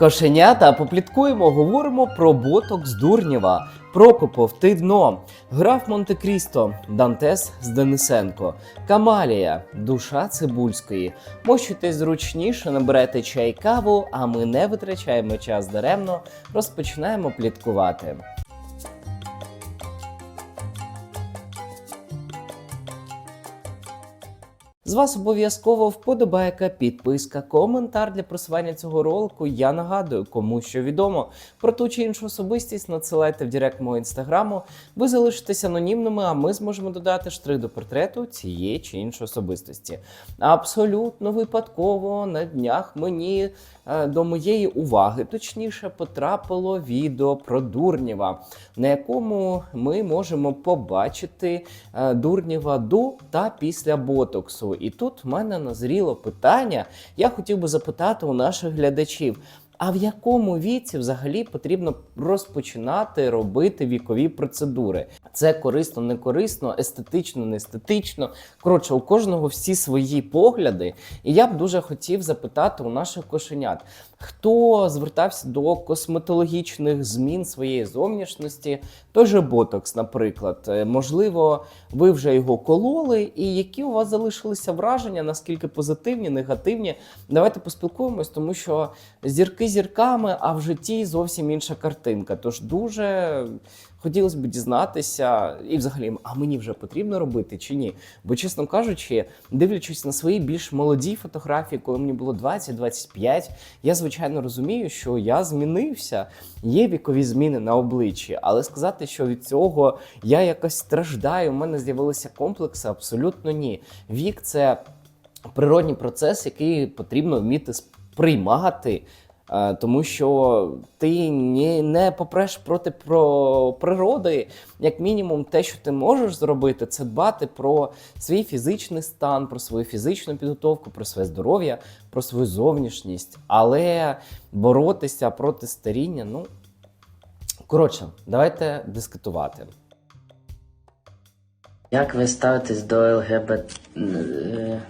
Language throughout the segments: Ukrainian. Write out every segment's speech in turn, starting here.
Кошенята попліткуємо, говоримо про боток з Дурнєва, Прокопов, ти дно, граф Монте-Крісто, Дантес з Денисенко, Камалія, душа Цибульської. Мощуйтесь зручніше, наберете чай каву, а ми не витрачаємо час даремно, розпочинаємо пліткувати. З вас обов'язково вподобайка, підписка, коментар для просування цього ролику. Я нагадую, кому що відомо про ту чи іншу особистість надсилайте в директ мого інстаграму. Ви залишитесь анонімними, а ми зможемо додати штрих до портрету цієї чи іншої особистості. Абсолютно випадково на днях мені е, до моєї уваги, точніше, потрапило відео про Дурнєва, на якому ми можемо побачити е, Дурнєва до та після ботоксу. І тут в мене назріло питання. Я хотів би запитати у наших глядачів. А в якому віці взагалі потрібно розпочинати робити вікові процедури? Це корисно, не корисно, естетично, не естетично. Коротше, у кожного всі свої погляди. І я б дуже хотів запитати у наших кошенят, хто звертався до косметологічних змін своєї зовнішності, той же ботокс, наприклад. Е, Можливо, ви вже його кололи, і які у вас залишилися враження, наскільки позитивні, негативні. Давайте поспілкуємось, тому що зірки зірками, а в житті зовсім інша картинка. Тож дуже хотілося б дізнатися, і взагалі, а мені вже потрібно робити чи ні? Бо, чесно кажучи, дивлячись на свої більш молоді фотографії, коли мені було 20-25, я звичайно розумію, що я змінився. Є вікові зміни на обличчі, але сказати, що від цього я якось страждаю, у мене з'явилися комплекси, абсолютно ні. Вік це природній процес, який потрібно вміти сприймати. Е, Тому що ти не попреш проти про природи, як мінімум, те, що ти можеш зробити, це дбати про свій фізичний стан, про свою фізичну підготовку, про своє здоров'я, про свою зовнішність. Але боротися проти старіння, ну коротше, давайте дискутувати. Як ви ставитесь до ЛГБТ е,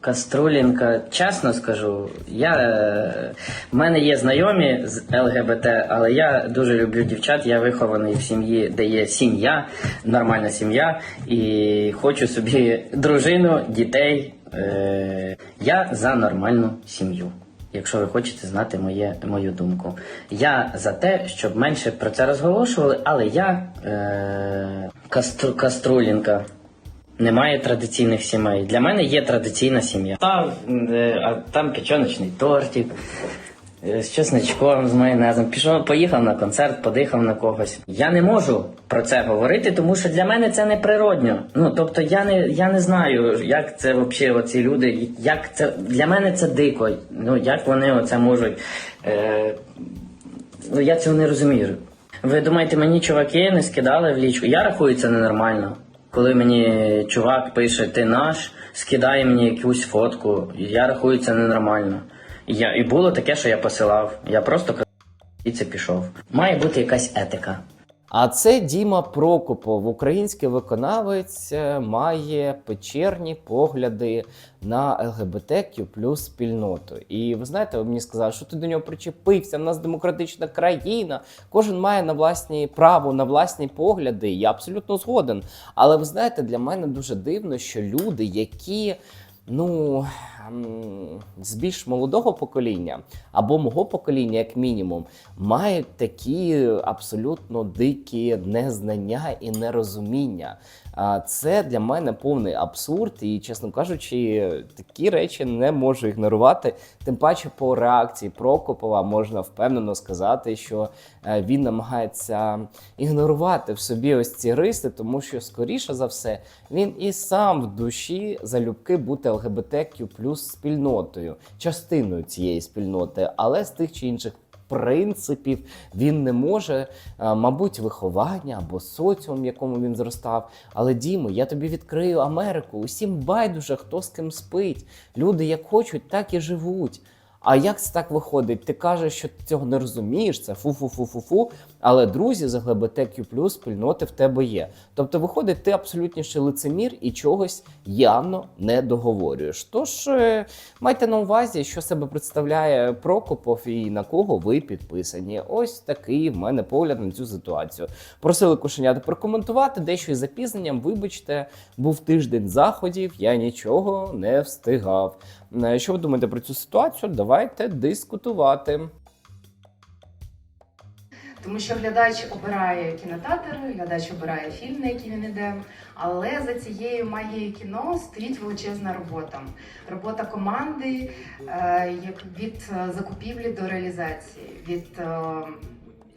Каструлінка? Чесно скажу, я, е, в мене є знайомі з ЛГБТ, але я дуже люблю дівчат. Я вихований в сім'ї, де є сім'я, нормальна сім'я, і хочу собі дружину, дітей. Е, Я за нормальну сім'ю. Якщо ви хочете знати моє, мою думку, я за те, щоб менше про це розголошували, але я е, кастру, каструлінка. Немає традиційних сімей. Для мене є традиційна сім'я. Там, е, там печоночний тортик е, з чесничком, з майонезом. Пішов, поїхав на концерт, подихав на когось. Я не можу про це говорити, тому що для мене це неприродньо. Ну тобто, я не, я не знаю, як це взагалі оці люди, як це для мене це дико. Ну як вони оце можуть. Е, ну я цього не розумію. Ви думаєте, мені чуваки не скидали в лічку? Я рахую це ненормально. Коли мені чувак пише ти наш, скидає мені якусь фотку, я рахую це ненормально. Я, і було таке, що я посилав. Я просто і це пішов. Має бути якась етика. А це Діма Прокопов, український виконавець, е, має печерні погляди на ЛГБТQ спільноту. І ви знаєте, ви мені сказали, що ти до нього причепився. В нас демократична країна. Кожен має на власні право, на власні погляди. Я абсолютно згоден. Але ви знаєте, для мене дуже дивно, що люди, які ну з більш молодого покоління або мого покоління, як мінімум, мають такі абсолютно дикі незнання і нерозуміння. Це для мене повний абсурд, і, чесно кажучи, такі речі не можу ігнорувати. Тим паче, по реакції Прокопова можна впевнено сказати, що е, він намагається ігнорувати в собі ось ці риси, тому що, скоріше за все, він і сам в душі залюбки бути ЛГБТQ спільнотою, частиною цієї спільноти, але з тих чи інших принципів він не може, е, мабуть, виховання або соціум, в якому він зростав. Але Дімо, я тобі відкрию Америку. Усім байдуже, хто з ким спить. Люди як хочуть, так і живуть. А як це так виходить? Ти кажеш, що ти цього не розумієш, це фу-фу-фу-фу-фу. Але друзі з ЛГБТQ спільноти в тебе є. Тобто, виходить, ти абсолютніший лицемір і чогось явно не договорюєш. Тож е, майте на увазі, що себе представляє Прокопов і на кого ви підписані. Ось такий в мене погляд на цю ситуацію. Просили кошенята прокоментувати дещо із запізненням. Вибачте, був тиждень заходів, я нічого не встигав. Е, Що ви думаєте про цю ситуацію? Давайте дискутувати. Тому що глядач обирає кінотеатр, глядач обирає фільм, на який він іде. Але за цією магією кіно стоїть величезна робота. Робота команди е, як від е, закупівлі до реалізації, від е,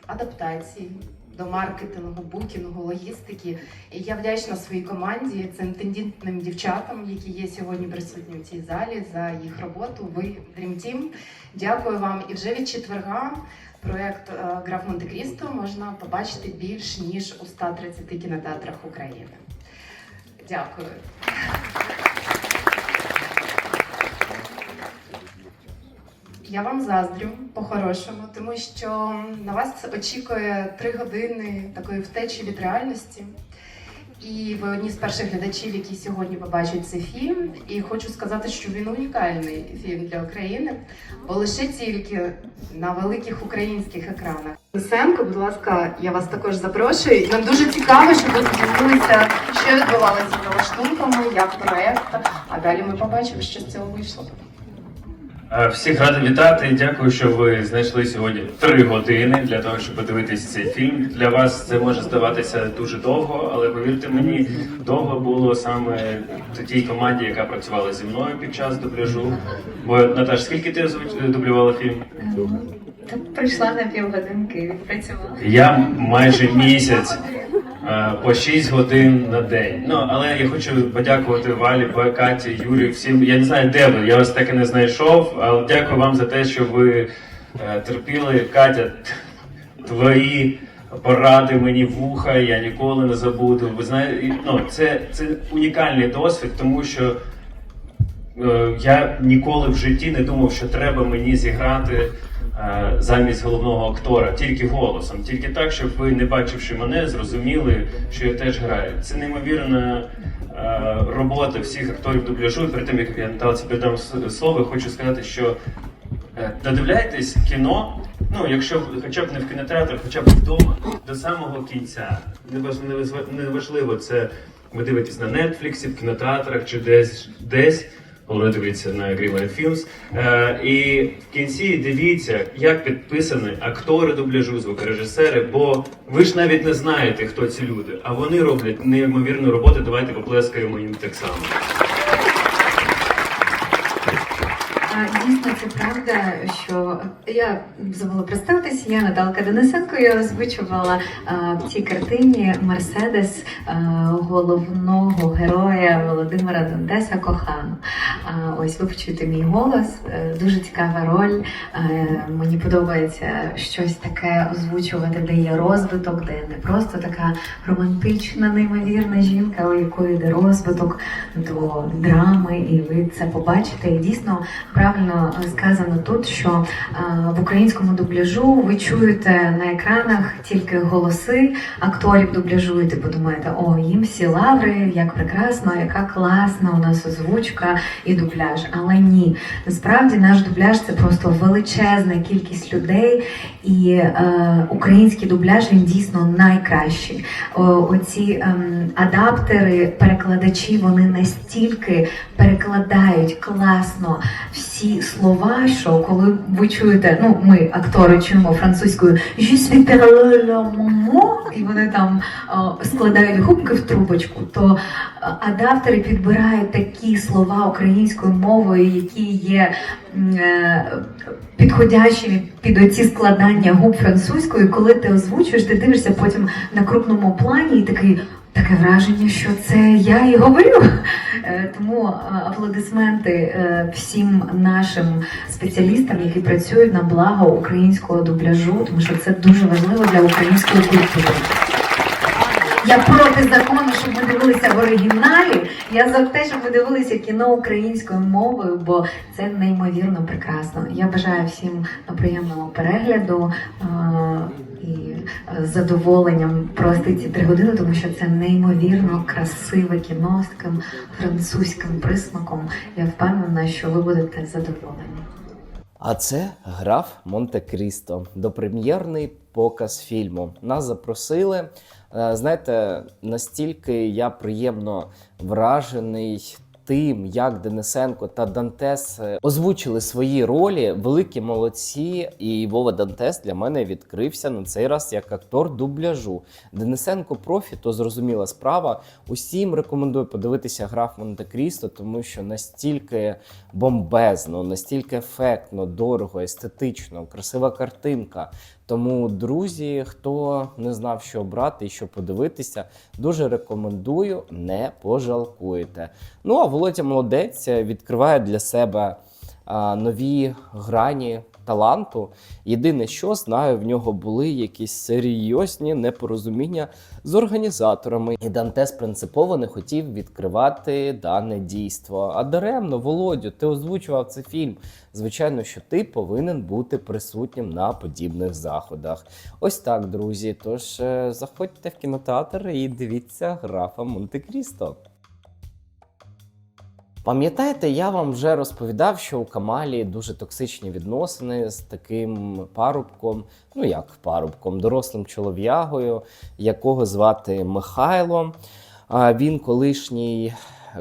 адаптації. До маркетингу, букінгу, логістики. І я вдячна своїй команді, цим тендітним дівчатам, які є сьогодні присутні у цій залі, за їх роботу. Ви Dream Team. Дякую вам. І вже від четверга Проект е, Граф Монте-Крісто можна побачити більш ніж у 130 кінотеатрах України. Дякую. Я вам заздрю по-хорошому, тому що на вас очікує три години такої втечі від реальності. І ви одні з перших глядачів, які сьогодні побачать цей фільм. І хочу сказати, що він унікальний фільм для України, бо лише тільки на великих українських екранах. Лисенко, будь ласка, я вас також запрошую. Нам дуже цікаво, щоб ви поділилися, що відбувалося за лаштунками, як проект. А далі ми побачимо, що з цього вийшло. Всіх радий вітати. Дякую, що ви знайшли сьогодні три години для того, щоб подивитись цей фільм. Для вас це може здаватися дуже довго, але повірте мені, довго було саме тій команді, яка працювала зі мною під час дубляжу. Бо Наташ, скільки ти дублювала фільм? Прийшла на півгодинки і відпрацювала. Я майже місяць. Е, По 6 годин на день. Ну але я хочу подякувати Валі, Каті, Юрі, всім. Я не знаю, де ви. Я вас так і не знайшов. Але дякую вам за те, що ви е, терпіли. Катя, твої поради мені вуха, я ніколи не забуду. Ви знаєте, ну це, це унікальний досвід, тому що е, я ніколи в житті не думав, що треба мені зіграти замість головного актора, тільки голосом, тільки так, щоб ви, не бачивши мене, зрозуміли, що я теж граю. Це неймовірна е, робота всіх акторів дубляжу. І перед тим як я Наталці передам слово, хочу сказати, що е, додивляйтесь кіно. Ну, якщо хоча б не в кінотеатрах, хоча б вдома, до самого кінця. Неважливо, це ви дивитесь на Netflix, в кінотеатрах чи десь десь. Головне дивіться на Greenlight Films. Е, і в кінці дивіться, як підписані актори дубляжу, звукорежисери, бо ви ж навіть не знаєте, хто ці люди, а вони роблять неймовірну роботу. Давайте поплескаємо їм так само. Дійсно, це правда, що я забула представитися. Я Наталка Денисенко. Я озвучувала в цій картині Мерседес головного героя Володимира Донтеса Кохану. Ось ви почуєте мій голос. Е, Дуже цікава роль. Е, Мені подобається щось таке озвучувати, де є розвиток, де не просто така романтична, неймовірна жінка, у якої йде розвиток до драми, і ви це побачите. І дійсно правильно е, сказано тут, що е, в українському дубляжу ви чуєте на екранах тільки голоси акторів дубляжу, і ти подумаєте, о, їм всі лаври, як прекрасно, яка класна у нас озвучка і дубляж. Але ні, насправді наш дубляж це просто величезна кількість людей, і е, український дубляж він дійсно найкращий. О, оці ем, адаптери, перекладачі, вони настільки перекладають класно всі слова, що коли ви чуєте, ну ми актори чуємо французькою «Je suis perle la maman», і вони там е, складають губки в трубочку, то адаптери підбирають такі слова українською мовою, які є е, підходящими під оці складання губ французькою. Коли ти озвучуєш, ти дивишся потім на крупному плані і такий. Таке враження, що це я і говорю. Е, Тому е, аплодисменти е, всім нашим спеціалістам, які працюють на благо українського дубляжу, тому що це дуже важливо для української культури. Я проти закону, щоб ми дивилися в оригіналі. Я за те, щоб ми дивилися кіно українською мовою, бо це неймовірно прекрасно. Я бажаю всім приємного перегляду. І е, з задоволенням провести ці три години, тому що це неймовірно красиве кіно з таким французьким присмаком. Я впевнена, що ви будете задоволені. А це граф Монте-Крісто, допрем'єрний показ фільму. Нас запросили. Е, Знаєте, настільки я приємно вражений тим, як Денисенко та Дантес е, озвучили свої ролі. Великі молодці. І Вова Дантес для мене відкрився на цей раз як актор дубляжу. Денисенко профі, то зрозуміла справа. Усім рекомендую подивитися граф Монте-Крісто, тому що настільки бомбезно, настільки ефектно, дорого, естетично, красива картинка. Тому, друзі, хто не знав, що обрати і що подивитися, дуже рекомендую, не пожалкуєте. Ну а Володя молодець відкриває для себе нові грані таланту. Єдине, що знаю, в нього були якісь серйозні непорозуміння з організаторами. І Дантес принципово не хотів відкривати дане дійство. А даремно, Володю, ти озвучував цей фільм. Звичайно, що ти повинен бути присутнім на подібних заходах. Ось так, друзі. Тож е, заходьте в кінотеатр і дивіться графа Монте-Крісто. Пам'ятаєте, я вам вже розповідав, що у Камалі дуже токсичні відносини з таким парубком, ну як парубком, дорослим чолов'ягою, якого звати Михайло. Він колишній,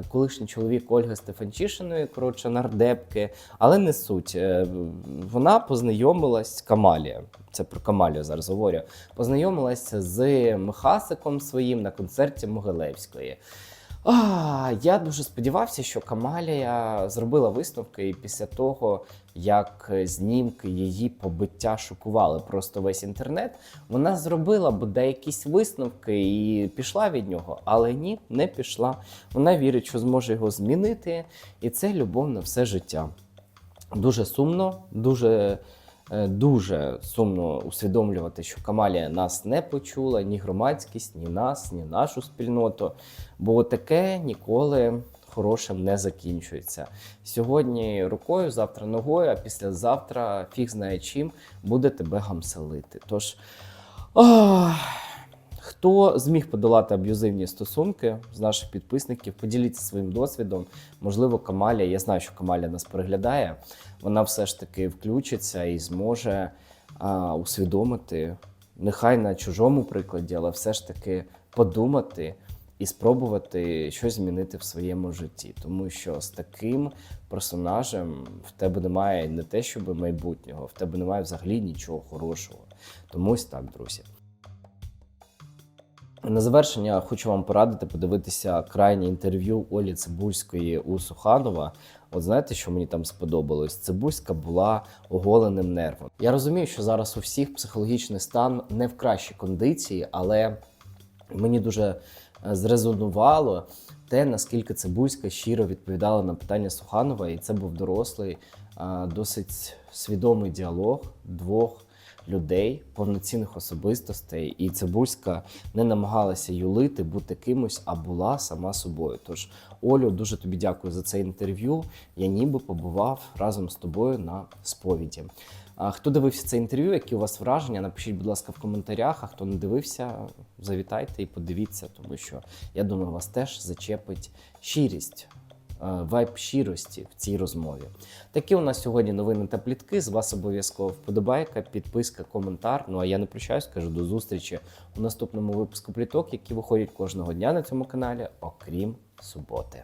колишній чоловік Ольги Стефанчишиної, коротше, нардепки, але не суть. Е, Вона познайомилась Камалія. Це про Камалію зараз говорю. Познайомилася з Михасиком своїм на концерті Могилевської. А, я дуже сподівався, що Камалія зробила висновки, і після того, як знімки її побиття шокували просто весь інтернет, вона зробила буде якісь висновки і пішла від нього. Але ні, не пішла. Вона вірить, що зможе його змінити, і це любов на все життя. Дуже сумно, дуже. Е, Дуже сумно усвідомлювати, що Камалія нас не почула, ні громадськість, ні нас, ні нашу спільноту. Бо таке ніколи хорошим не закінчується. Сьогодні рукою, завтра ногою, а післязавтра фіг знає чим буде тебе гамселити. Тож, ах, хто зміг подолати аб'юзивні стосунки з наших підписників, поділіться своїм досвідом. Можливо, Камалія, я знаю, що Камалія нас переглядає, вона все ж таки включиться і зможе а, усвідомити, нехай на чужому прикладі, але все ж таки подумати і спробувати щось змінити в своєму житті. Тому що з таким персонажем в тебе немає не те, щоб майбутнього, в тебе немає взагалі нічого хорошого. Тому ось так, друзі. На завершення хочу вам порадити подивитися крайнє інтерв'ю Олі Цибульської у Суханова. От знаєте, що мені там сподобалось? Цибульська була оголеним нервом. Я розумію, що зараз у всіх психологічний стан не в кращій кондиції, але мені дуже е, зрезонувало те, наскільки Цибульська щиро відповідала на питання Суханова, і це був дорослий, досить свідомий діалог двох людей, повноцінних особистостей. І Цибульська не намагалася юлити, бути кимось, а була сама собою. Тож, Олю, дуже тобі дякую за це інтерв'ю. Я ніби побував разом з тобою на сповіді. А хто дивився це інтерв'ю? Які у вас враження? Напишіть, будь ласка, в коментарях. А хто не дивився, завітайте і подивіться, тому що я думаю, вас теж зачепить щирість. Е, Вайб щирості в цій розмові. Такі у нас сьогодні новини та плітки. З вас обов'язково вподобайка, підписка, коментар. Ну а я не прощаюсь, кажу до зустрічі у наступному випуску пліток, які виходять кожного дня на цьому каналі, окрім суботи.